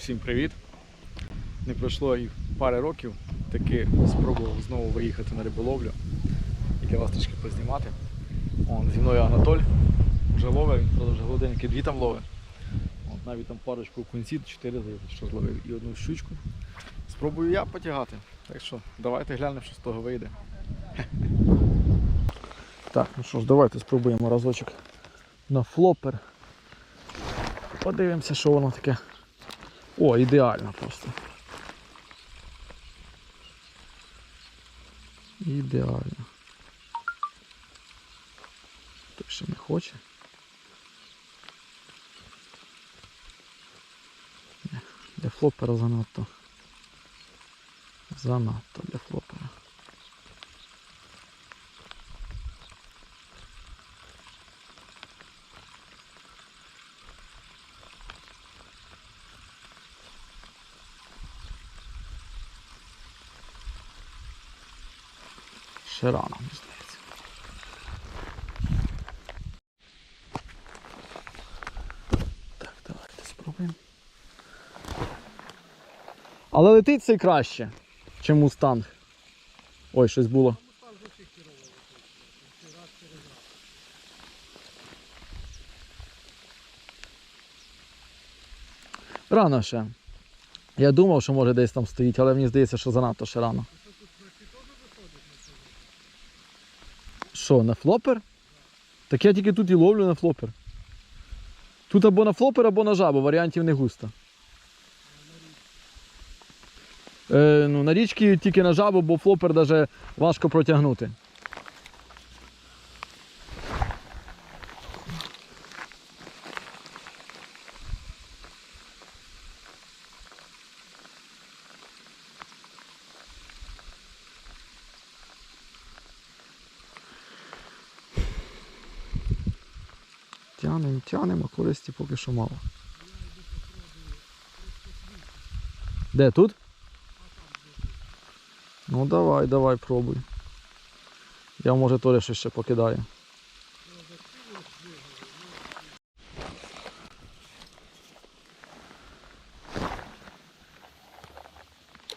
Всім привіт! Не пройшло і пари років, таки спробував знову виїхати на риболовлю і для вас трішки познімати. Он, зі мною Анатоль вже ловить, він правда вже годинки дві там ловить. От, навіть там парочку кунців, чотири що зловив і одну щучку. Спробую я потягати. Так що давайте глянемо, що з того вийде. Так, ну що ж, давайте спробуємо разочок на флопер. Подивимося, що воно таке. О, ідеально просто. Ідеально. Той ще не хоче. Для флопера занадто. Занадто для флопера. Ще рано, мені здається. Так, давайте спробуємо. Але летить цей краще, ніж мустанг. Ой, щось було. Рано ще. Я думав, що може десь там стоїть, але мені здається, що занадто ще рано. Що, на флопер? Так я тільки тут і ловлю на флопер. Тут або на флопер, або на жабу, варіантів не густо. Е, ну, на річці тільки на жабу, бо флопер навіть важко протягнути. Тянем, тянем, а користі поки що мало. Де тут? Ну давай, давай, пробуй. Я може теж щось ще покидаю.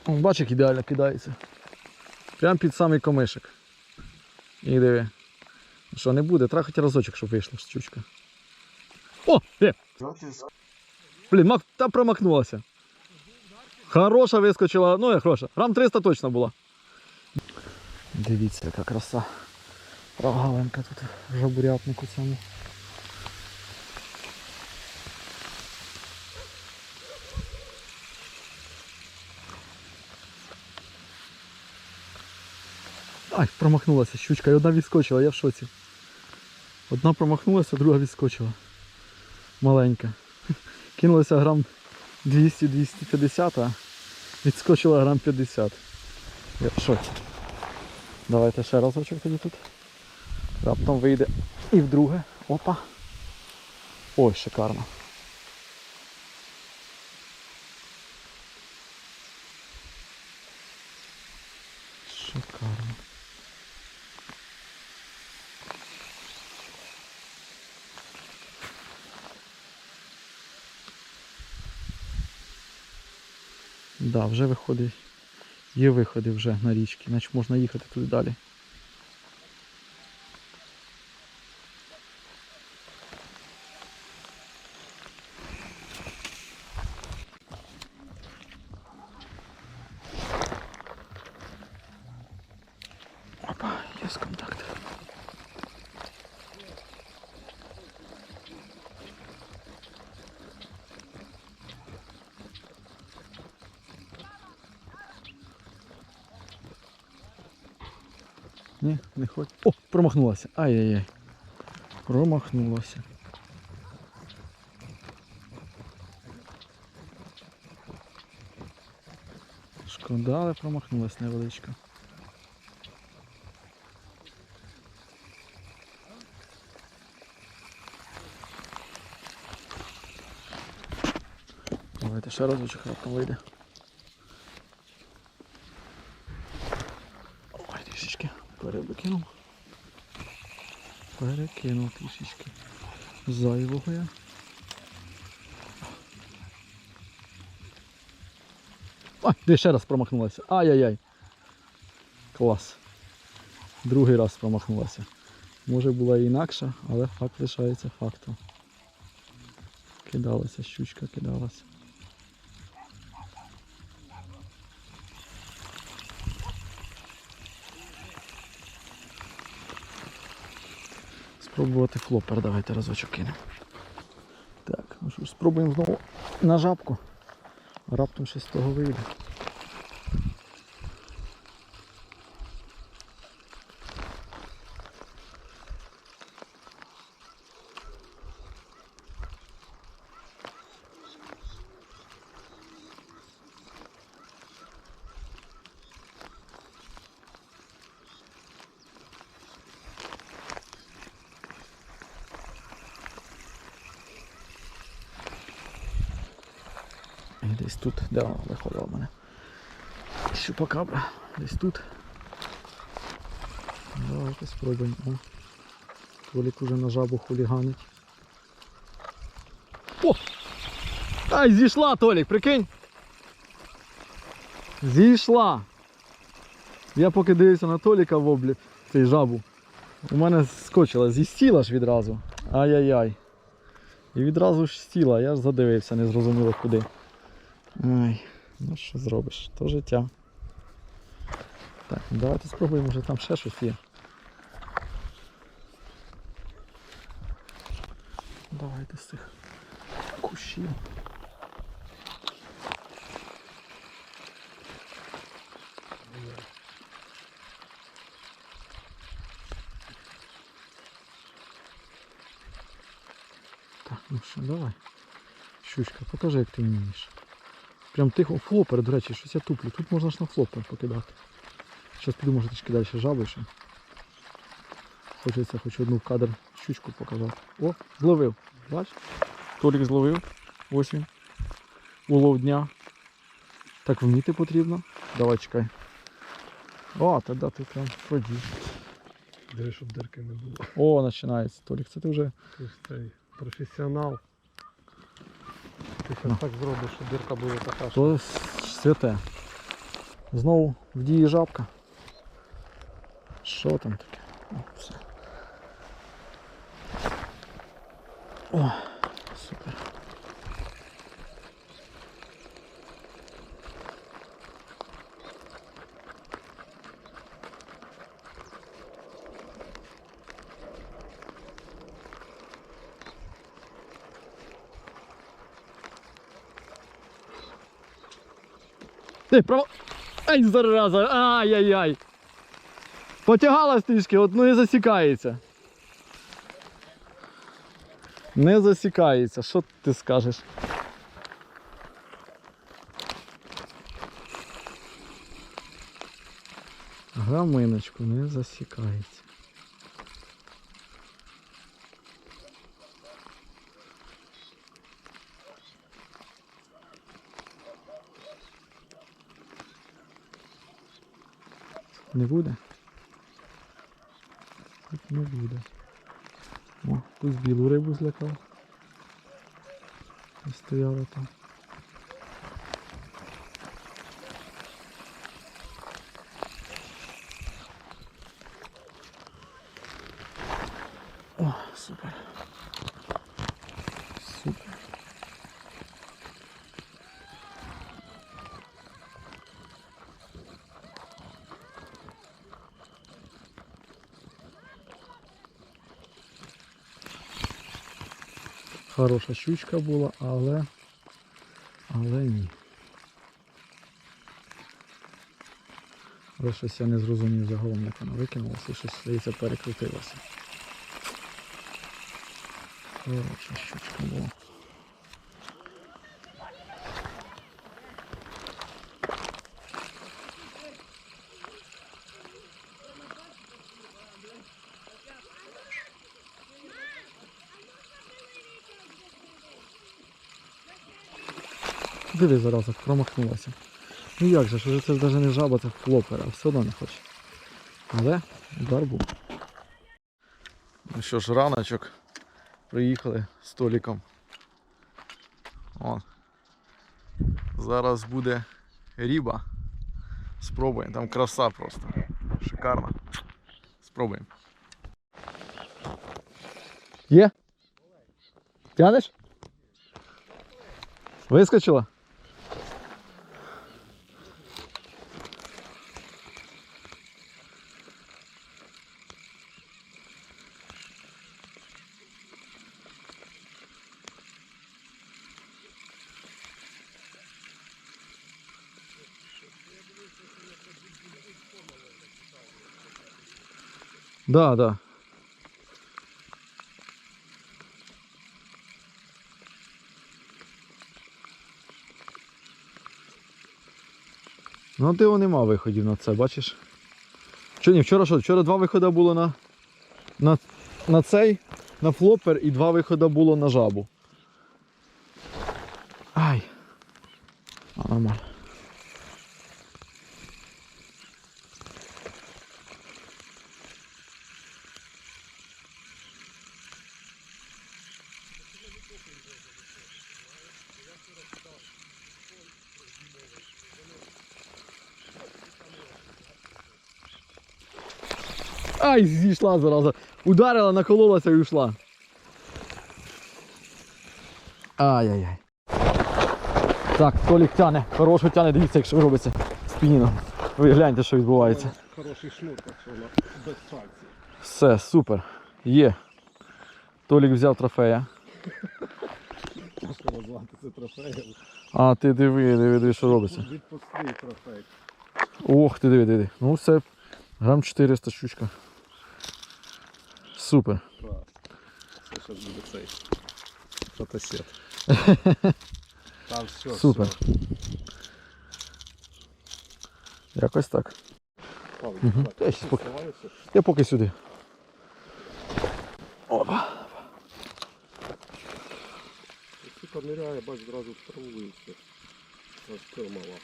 Бач, як ідеально кидається. Прям під самий комишик. І диви. Що не буде, треба хоч разочок, щоб вийшла щучка. О! Є! Блін, мак... та промахнулася. Хороша вискочила, ну як хороша. Рам 300 точно була. Дивіться, яка краса. Рогаленька тут в жабурятнику цьому. Ай, промахнулася щучка, і одна відскочила, я в шоці. Одна промахнулася, друга відскочила. Маленька. Кинулася грам 200-250, а відскочила грам 50. Я в шоці. Давайте ще разочок тоді тут. Раптом вийде і вдруге. Опа. Ой, шикарно. Шикарно. Да, вже виходить. Є виходи вже на річки, значить можна їхати туди далі. Ні, не хоче. О, промахнулася. Ай-яй-яй. Промахнулася. Шкода, але промахнулась невеличко. Давайте ще разочок раптом вийде. Ой, трішечки перекинув. Перекинув трішечки. Зайвого я. Ой, ти ще раз промахнулася. Ай-яй-яй. Клас. Другий раз промахнулася. Може була і інакша, але факт лишається фактом. Кидалася, щучка кидалася. Спробувати флопер, давайте разочок кинемо. Так, ну що ж, спробуємо знову на жабку. Раптом щось з того вийде. І десь тут, де вона виходила в мене. Щупакабра. Десь тут. Давайте спробуємо. Толік уже на жабу хуліганить. О! Ай, зійшла, Толік, прикинь! Зійшла! Я поки дивився на Толіка в облі цей жабу. У мене скочила, зістіла ж відразу. Ай-яй-яй. І відразу ж сіла, я ж задивився, не зрозуміло куди. Ай, ну що зробиш, то життя. Так, давайте спробуємо, може там ще щось є. Давайте з цих кущів. Так, ну що, давай. Щучка, покажи, як ти вмієш. Прям тихо. Флопер, до речі, щось я туплю. Тут можна ж на флопер покидати. Зараз піду, може трішки далі жаби ще. Хочеться хоч одну в кадр щучку показати. О, зловив. Бач? Толік зловив. Ось він. Улов дня. Так вміти потрібно. Давай чекай. О, тоді ти прям ході. Диви, щоб дирки не було. О, починається. Толік, це ти вже. Ти ж цей професіонал. Ти зараз так зробиш, що дирка буде така, То святе. Знову в дії жабка. Що там таке? О, все. О, супер. Ти право. Ай, зараза! Ай-яй-яй! Потягалась трішки, от ну і засікається. Не засікається. Що ти скажеш? Граминочку не засікається. Не буде? Не буде. О, тут білу рибу злякав. І Стояла там. Хороша щучка була, але. Але ні. Але щось я не зрозумів загалом, як вона викинулася і щось здається перекрутилося. Хороша щучка була. Диви зараз, промахнулася. Ну як же, ж, це навіть не жаба, це а все одно не хоче. Але удар був. Ну що ж, раночок. Приїхали з Толіком. О. Зараз буде Ріба. Спробуємо. Там краса просто. Шикарно. Спробуємо. Є? Тянеш? Вискочила? Да, да. Ну, диво нема виходів на це, бачиш? Що ні, вчора що? Вчора два виходи було на, на, на цей, на флопер і два виходи було на жабу. Ай, зійшла зараза. Ударила, накололася і ушла. Ай-яй-яй. Так, Толік тяне, хорошо тяне, дивіться, якщо робиться спініно. Ви гляньте, що відбувається. Хороший шнур, так що вона без шансів. Все, супер. Є. Толік взяв трофея. Тяжко назвати це трофеєм. А, ти диви, диви, диви, що робиться. Відпускний трофей. Ох, ти диви, диви. Ну все, грам 400 щучка. Супер. Це зараз буде цей. Фотосет. Там все. Супер. все. Якось так. Давай, Та я поки- Я поки сюди. Опа. Сука ниряє, бач, зразу траву і все. Це мала.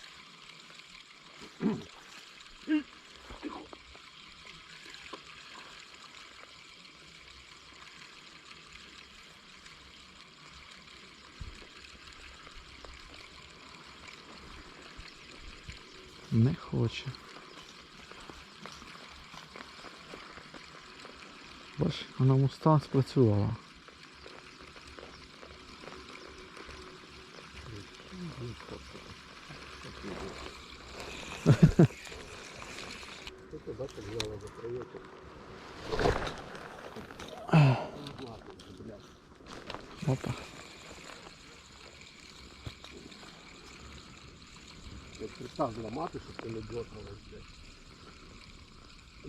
Не хоче. Бач, вона мустанг спрацювала. Це бачиш, взяла за проєктом. Опа. Як пристав ти не дьотнулась, блядь.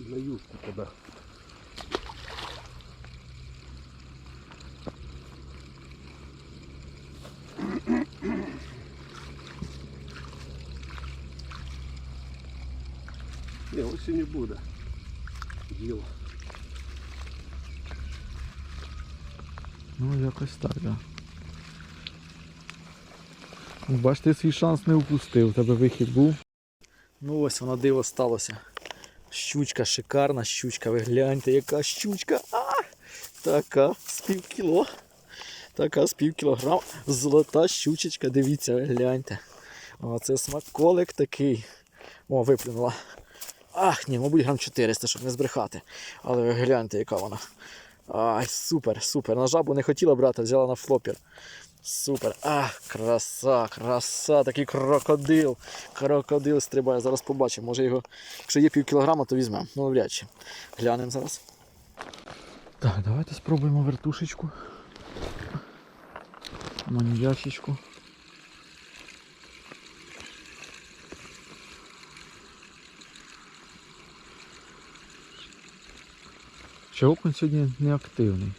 На юшку і не буде. Діло. Ну, якось так, да. Ну, Бач, ти свій шанс не упустив, у тебе вихід був. Ну ось воно диво сталося. Щучка шикарна, щучка, ви гляньте, яка щучка. А! Така з пів кіло. Така з пів кілограм. Золота щучечка, дивіться, ви гляньте. Оце смаколик такий. О, виплюнула. Ах, ні, мабуть, грам 400, щоб не збрехати. Але ви гляньте, яка вона. Ай, супер, супер. На жабу не хотіла брати, взяла на флопер. Супер. Ах, краса, краса, такий крокодил. Крокодил стрибає. Зараз побачимо. Може його, якщо є пів кілограма, то візьмемо. Ну, навряд чи. Глянемо зараз. Так, давайте спробуємо вертушечку. Маніячечку. Чи окунь сьогодні не активний?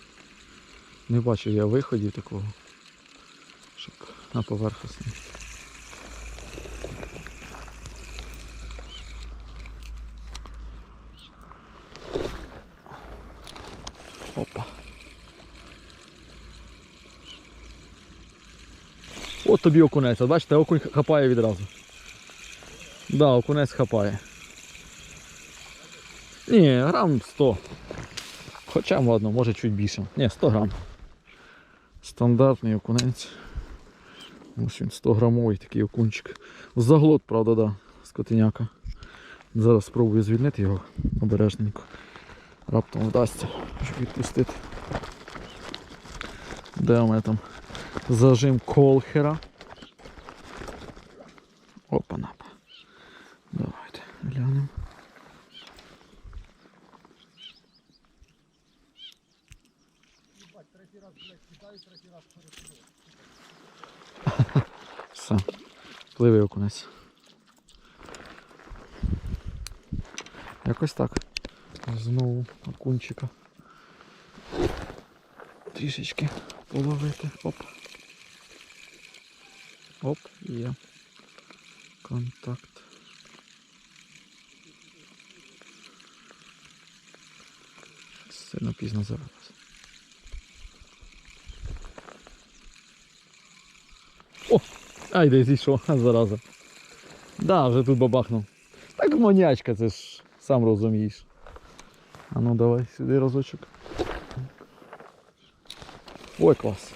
Не бачив я виходів такого, на поверхності. Опа. От тобі окунець, бачите, окунь хапає відразу. Да, окунець хапає. Ні, грам 100. Хоча ладно, може чуть більше. Ні, 100 грам. Стандартний окунець. Ось він 100 грамовий такий окунчик. Заглот, правда, да, скотиняка. Зараз спробую звільнити його обережненько. Раптом вдасться, щоб відпустити. Де у мене там зажим колхера? Опа-напа. Давайте глянемо. Все. Пливий окунець. Якось так. Знову окунчика. Трішечки половити. Оп. Оп, є. Контакт. Сильно пізно завелась. О! Ай, де зійшов, зараза. Да, вже тут бабахнув. Так манячка, це ж сам розумієш. А ну давай сюди разочок. Ой, клас.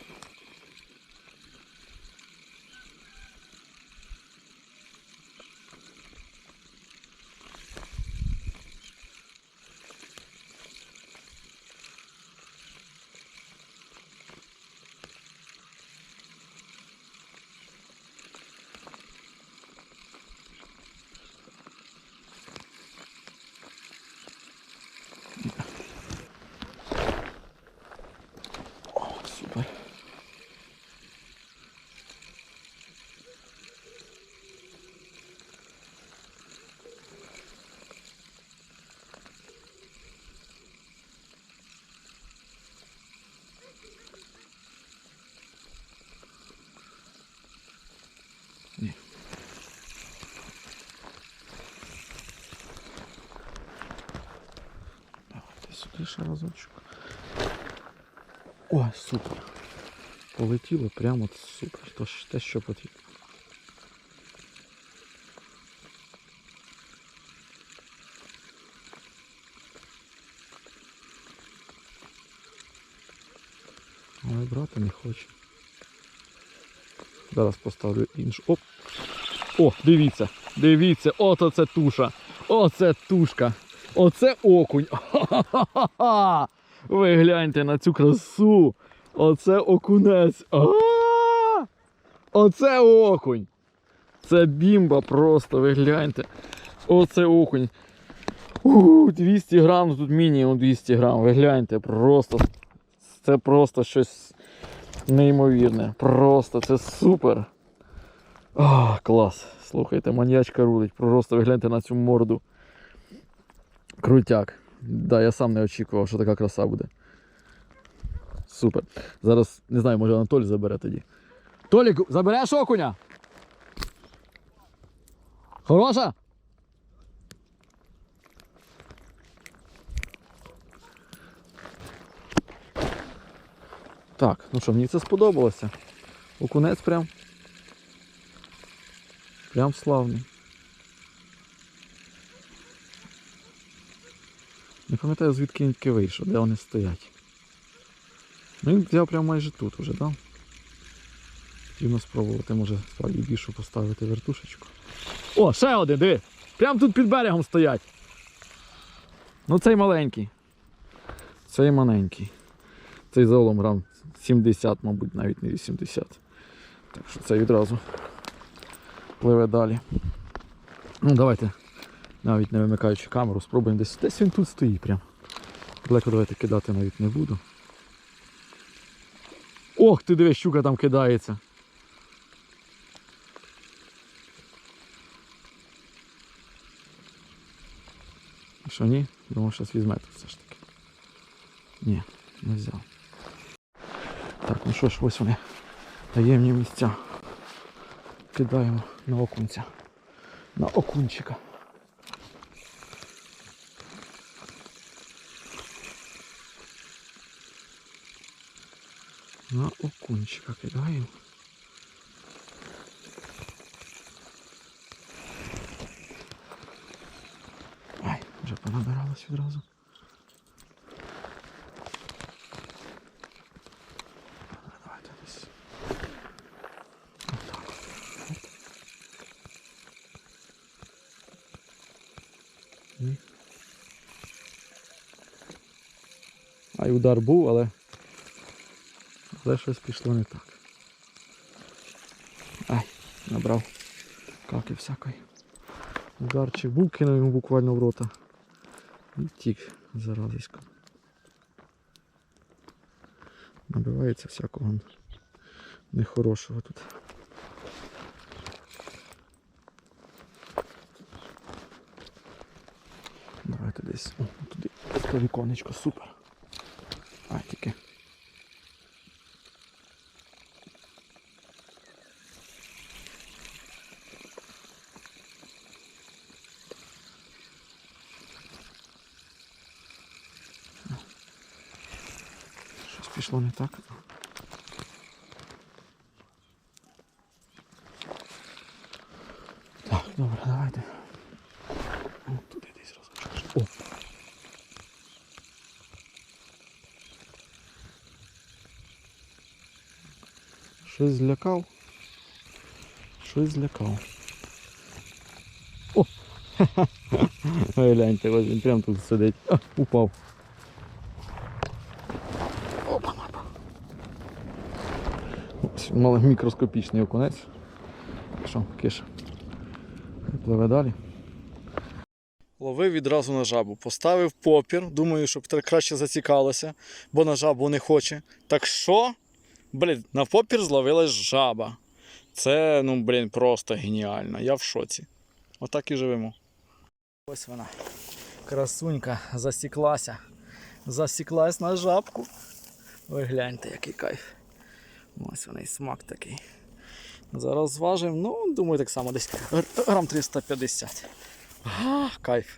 Ще разочок. О, супер. Полетіло прямо супер. То ж те, що потрібно. Але брати не хоче. Зараз поставлю іншу. Оп! О, дивіться, дивіться, ото це туша. Оце тушка. Оце окунь. Ха-ха-ха-ха! Ви гляньте на цю красу. Оце окунець. А! Оце окунь. Це бімба просто, ви гляньте. Оце окунь. У, 200 грам, тут мінімум 200 грам. Ви гляньте, просто. Це просто щось неймовірне. Просто це супер. А, клас. Слухайте, маньячка рулить. Просто ви гляньте на цю морду. Крутяк. Да, я сам не очікував, що така краса буде. Супер. Зараз, не знаю, може Анатолій забере тоді. Толік, забереш окуня? Хороша? Так, ну що, мені це сподобалося. Окунець прям. Прям славний. Не пам'ятаю звідки він таки вийшов, де вони стоять. Ну він взяв прямо майже тут уже, так? Потрібно спробувати, може справді більшу поставити вертушечку. О, ще один, диви! Прямо тут під берегом стоять. Ну цей маленький. Цей маленький. Цей загалом грам 70, мабуть, навіть не 80. Так що це відразу пливе далі. Ну давайте, навіть не вимикаючи камеру, спробуємо десь. Десь він тут стоїть прям. Далеко давайте кидати навіть не буду. Ох, ти диви, щука там кидається. Що ні? Думав, щось візьме тут все ж таки. Ні, не взяв. Так, ну що ж, ось вони. Таємні місця. Кидаємо на окунця. На окунчика. на окунчика кидаємо. Ай, вже понабиралось одразу Давайте десь. Отак. Ай, удар був, але... Але щось пішло не так. Ай, набрав каки всякої. Ударчик був, кинув йому буквально в рота. І втік заразисько. Набивається всякого нехорошого тут. Давайте десь. О, туди. Це віконечко, супер. Пішло не так. Так, добре, давайте. О, туди десь розкажу. О! Щось злякав. Щось злякав. О! Гляньте, ось він прямо тут сидить. А, упав. Мали мікроскопічний окунець. Що, киш. Пливе далі. Ловив відразу на жабу. Поставив попір. Думаю, щоб краще зацікалося, бо на жабу не хоче. Так що? Блін, на попір зловилась жаба. Це, ну, блін, просто геніально. Я в шоці. Отак і живемо. Ось вона. Красунька засіклася. Засіклась на жабку. Ви гляньте, який кайф. Ось вони смак такий. Зараз зважимо, ну, думаю, так само десь гр- грам 350. А, кайф.